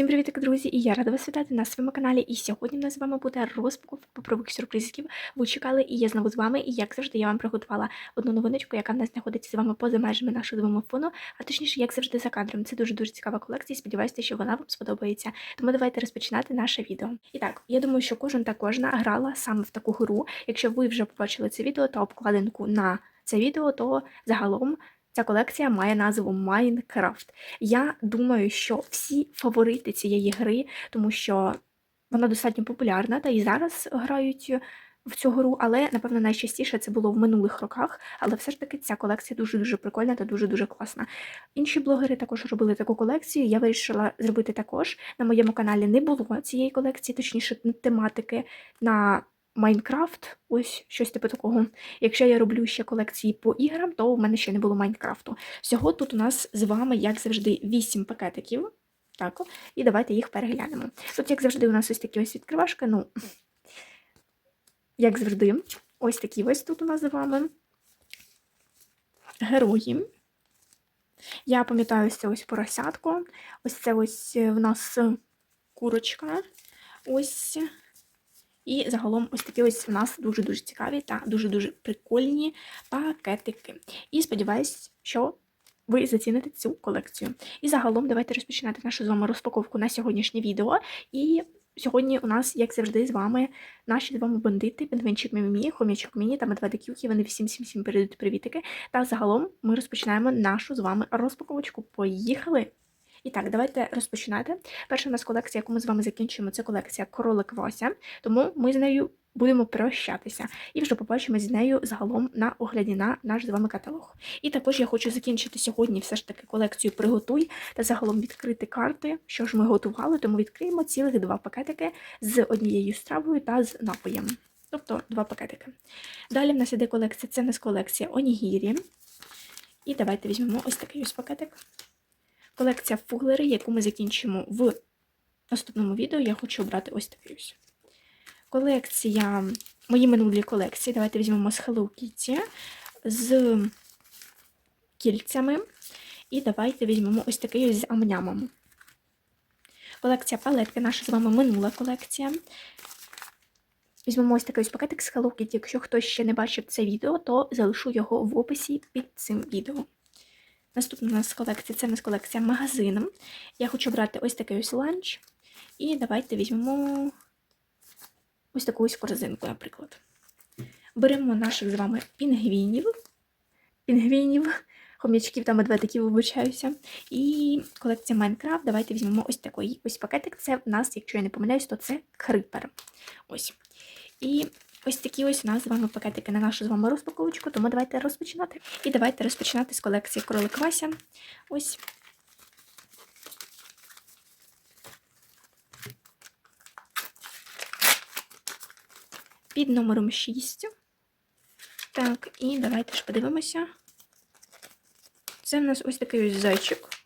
Всім привіт, друзі! І я рада вас вітати на своєму каналі. І сьогодні в нас з вами буде розпаковка паперових сюрпризів. Ви чекали, і я знову з вами. І як завжди, я вам приготувала одну новиночку, яка в нас знаходиться з вами поза межами нашого домофону, а точніше, як завжди, за кадром. Це дуже дуже цікава колекція. Сподіваюся, що вона вам сподобається. Тому давайте розпочинати наше відео. І так, я думаю, що кожен та кожна грала саме в таку гру. Якщо ви вже побачили це відео та обкладинку на це відео, то загалом. Ця колекція має назву Майнкрафт. Я думаю, що всі фаворити цієї гри, тому що вона достатньо популярна, та і зараз грають в цю гру, але, напевно, найчастіше це було в минулих роках. Але все ж таки ця колекція дуже-дуже прикольна та дуже-дуже класна. Інші блогери також робили таку колекцію. Я вирішила зробити також. На моєму каналі не було цієї колекції, точніше, тематики на Майнкрафт, ось щось типу такого. Якщо я роблю ще колекції по іграм, то в мене ще не було Майнкрафту. Всього тут у нас з вами, як завжди, 8 пакетиків. Так, і давайте їх переглянемо. Тут, як завжди, у нас ось такі ось відкривашки. Ну, як завжди, ось такі ось тут у нас з вами герої. Я пам'ятаю, ось це ось поросятко. Ось це ось в нас курочка. Ось. І загалом ось такі ось у нас дуже-дуже цікаві та дуже-дуже прикольні пакетики. І сподіваюсь, що ви заціните цю колекцію. І загалом давайте розпочинати нашу з вами розпаковку на сьогоднішнє відео. І сьогодні у нас, як завжди, з вами наші з вами бандити, пінгвінчик Мімімі, хомячок Міні та медведик Вони всім всім всім передають привітики. Та загалом ми розпочинаємо нашу з вами розпаковочку. Поїхали! І так, давайте розпочинати. Перша у нас колекція, яку ми з вами закінчуємо, це колекція Кролик Вася, тому ми з нею будемо прощатися і вже побачимо з нею загалом на огляді на наш з вами каталог. І також я хочу закінчити сьогодні все ж таки колекцію Приготуй та загалом відкрити карти, що ж ми готували, тому відкриємо цілих два пакетики з однією стравою та з напоєм. Тобто два пакетики. Далі в нас іде колекція, це в нас колекція Онігірі. І давайте візьмемо ось такий ось пакетик. Колекція фуглери, яку ми закінчимо в наступному відео, я хочу обрати ось такий ось. Колекція, мої минулі колекції. Давайте візьмемо з Hello Kitty, з кільцями. І давайте візьмемо ось такий ось з амнямом. Колекція палетки, наша з вами минула колекція. Візьмемо ось такий ось пакетик з Hello Kitty. Якщо хтось ще не бачив це відео, то залишу його в описі під цим відео. Наступна у нас колекція це у нас колекція магазином. Я хочу брати ось такий ось ланч. І давайте візьмемо ось таку ось корзинку, наприклад. Беремо наших з вами пінгвінів, пінгвінів, хом'ячків та медведиків, вибачаюся. І колекція Майнкрафт. Давайте візьмемо ось такий ось пакетик. Це в нас, якщо я не помиляюсь, то це крипер. Ось. І Ось такі ось у нас з вами пакетики на нашу з вами розпаковочку, тому давайте розпочинати. І давайте розпочинати з колекції кролик Вася. Ось. Під номером 6. Так, і давайте ж подивимося. Це в нас ось такий ось зайчик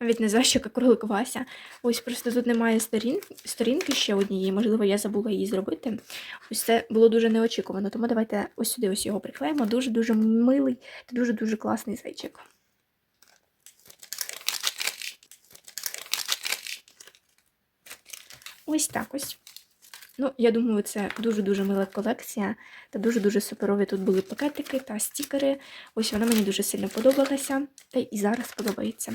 навіть не зайчик, а кролик Вася. Ось просто тут немає сторін, сторінки ще однієї, можливо, я забула її зробити. Ось це було дуже неочікувано, тому давайте ось сюди ось його приклеїмо. Дуже-дуже милий та дуже-дуже класний зайчик. Ось так ось. Ну, я думаю, це дуже-дуже мила колекція. Та дуже-дуже суперові тут були пакетики та стікери. Ось вона мені дуже сильно подобалася, та і зараз подобається.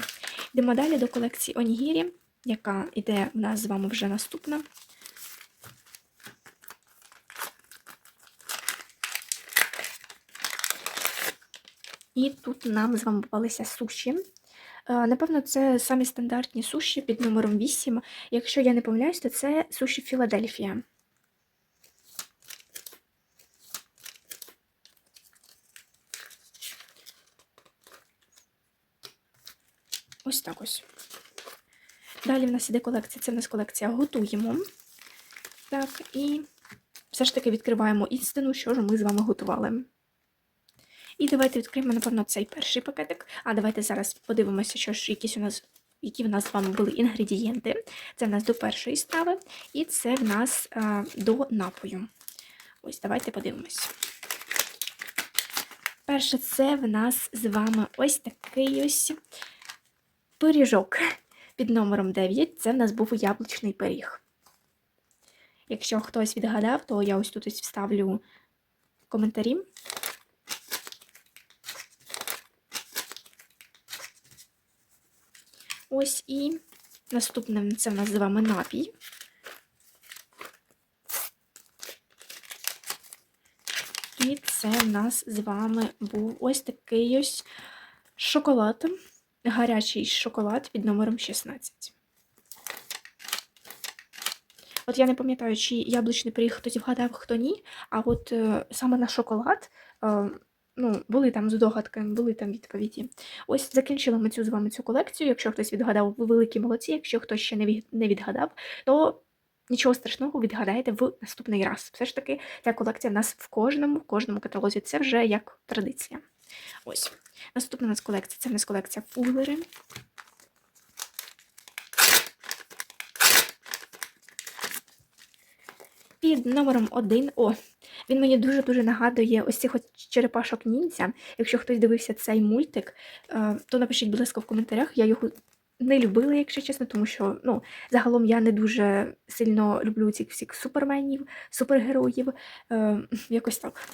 Йдемо далі до колекції Онігірі, яка йде в нас з вами вже наступна. І тут нам з вами попалися суші. Е, напевно, це самі стандартні суші під номером 8. Якщо я не помиляюсь, то це суші Філадельфія. Ось так ось. Далі в нас іде колекція, це в нас колекція готуємо. Так, і все ж таки відкриваємо істину, що ж ми з вами готували. І давайте відкриємо, напевно, цей перший пакетик. А давайте зараз подивимося, що ж якісь у нас, які в нас з вами були інгредієнти. Це в нас до першої страви, і це в нас а, до напою. Ось, давайте подивимось. Перше, це в нас з вами ось такий ось пиріжок. під номером 9 це в нас був яблучний пиріг. Якщо хтось відгадав, то я ось тут ось вставлю коментарі. Ось і наступним це в нас з вами напій. І це в нас з вами був ось такий ось шоколад, гарячий шоколад під номером 16. От я не пам'ятаю, чи яблучний пиріг хтось вгадав, хто ні. А от е, саме на шоколад, е, ну, були там здогадки, були там відповіді. Ось закінчили ми цю з вами цю колекцію. Якщо хтось відгадав, ви великі молодці. Якщо хтось ще не відгадав, то нічого страшного відгадаєте в наступний раз. Все ж таки, ця колекція в нас в кожному, в кожному каталозі. Це вже як традиція. Ось. Наступна у нас колекція це в нас колекція фуглери. Під номером 1. О, він мені дуже-дуже нагадує ось цих черепашок ніндзя. Якщо хтось дивився цей мультик, е, то напишіть, будь ласка, в коментарях. Я його не любила, якщо чесно, тому що ну, загалом я не дуже сильно люблю цих всіх суперменів, супергероїв. Е, якось так.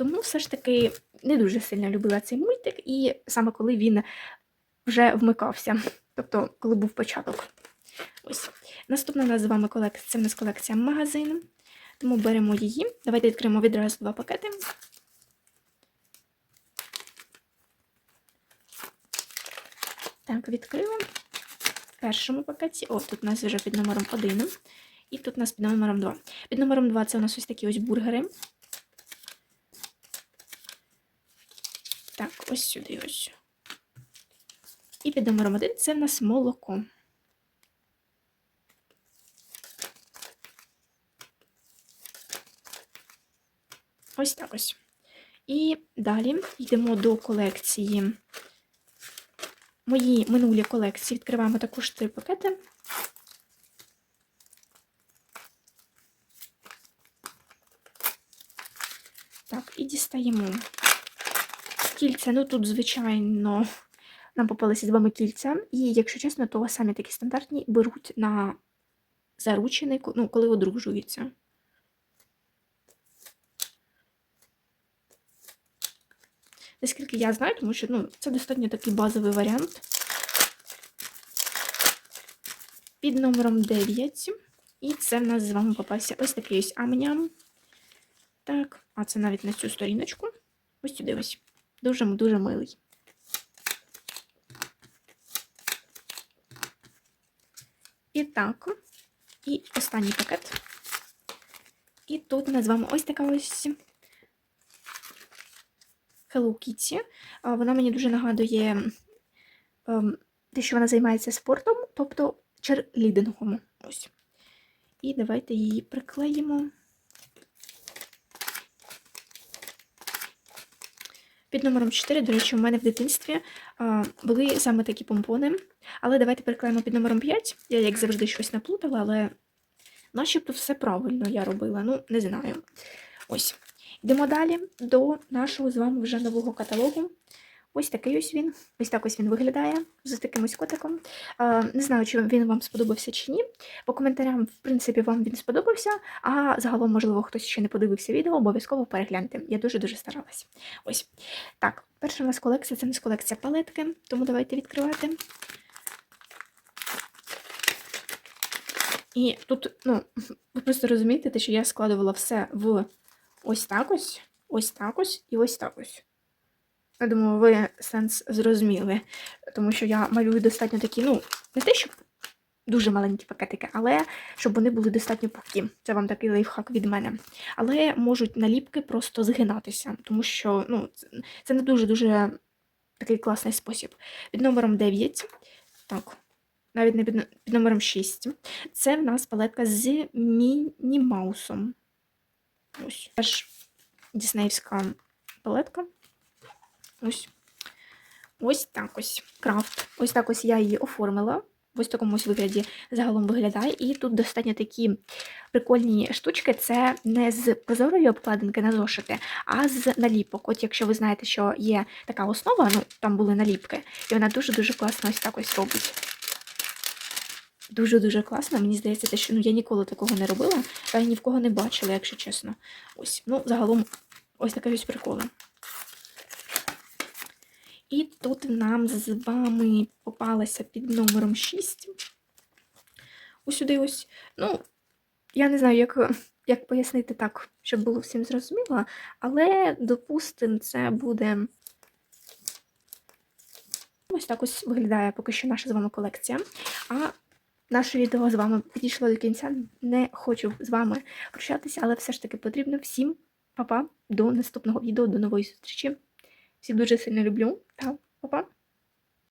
Тому все ж таки не дуже сильно любила цей мультик, і саме коли він вже вмикався, тобто коли був початок. Ось. Наступна у нас з вами колекція. Це в нас колекція магазину. Тому беремо її. Давайте відкриємо відразу два пакети. Так, відкрили. В першому пакеті. О, тут у нас вже під номером 1. І тут у нас під номером 2. Під номером 2 це у нас ось такі ось бургери. Так, ось сюди ось. І під номером 1 це в нас молоко. Ось так ось. І далі йдемо до колекції. Мої минулі колекції відкриваємо також три пакети. Так, і дістаємо кільця. Ну тут, звичайно, нам попалися з вами кільця. І, якщо чесно, то самі такі стандартні беруть на заручений, ну, коли одружуються. Наскільки я знаю, тому що ну, це достатньо такий базовий варіант. Під номером 9. І це в нас з вами попався ось такий ось амням. Так, а це навіть на цю сторіночку. Ось сюди ось. Дуже-дуже милий. І так, і останній пакет. І тут у нас з вами ось така ось Hello Kitty. Вона мені дуже нагадує ем, те, що вона займається спортом, тобто черлідингом. Ось. І давайте її приклеїмо. Під номером 4, до речі, у мене в дитинстві були саме такі помпони. Але давайте переклеїмо під номером 5. Я, як завжди, щось наплутала, але начебто все правильно я робила. Ну, не знаю. Ось. Йдемо далі до нашого з вами вже нового каталогу. Ось такий ось він. Ось так ось він виглядає з таким ось котиком. Не знаю, чи він вам сподобався чи ні. По коментарям, в принципі, вам він сподобався, а загалом, можливо, хтось ще не подивився відео, обов'язково перегляньте. Я дуже-дуже старалась. Ось. Так, перша у нас колекція це у нас колекція палетки, тому давайте відкривати. І тут, ну, ви просто розумієте, що я складувала все в ось так ось, ось так ось і ось так ось. Я думаю, ви сенс зрозуміли, тому що я малюю достатньо такі, ну, не те, щоб дуже маленькі пакетики, але щоб вони були достатньо пухкі. Це вам такий лайфхак від мене. Але можуть наліпки просто згинатися, тому що ну, це- не дуже-дуже такий класний спосіб. Під номером 9, так, навіть не під, під номером 6. Це в нас палетка з Міні Маусом. Ось. Теж Діснеївська палетка. Ось. Ось так ось. Крафт. Ось так ось я її оформила. в ось такому ось вигляді загалом виглядає. І тут достатньо такі прикольні штучки. Це не з прозорої обкладинки на зошити, а з наліпок. От якщо ви знаєте, що є така основа, ну там були наліпки, і вона дуже-дуже класно ось так ось робить. Дуже-дуже класно. Мені здається, те, що ну, я ніколи такого не робила, та ні в кого не бачила, якщо чесно. Ось, ну, загалом, ось таке ось приколи. І тут нам з вами попалася під номером 6. Ось сюди ось. Ну, я не знаю, як, як пояснити так, щоб було всім зрозуміло, але, допустимо, це буде. Ось так ось виглядає поки що наша з вами колекція. А наше відео з вами підійшло до кінця. Не хочу з вами прощатися, але все ж таки потрібно всім па-па, до наступного відео, до нової зустрічі. Всіх дуже сильно люблю па-па!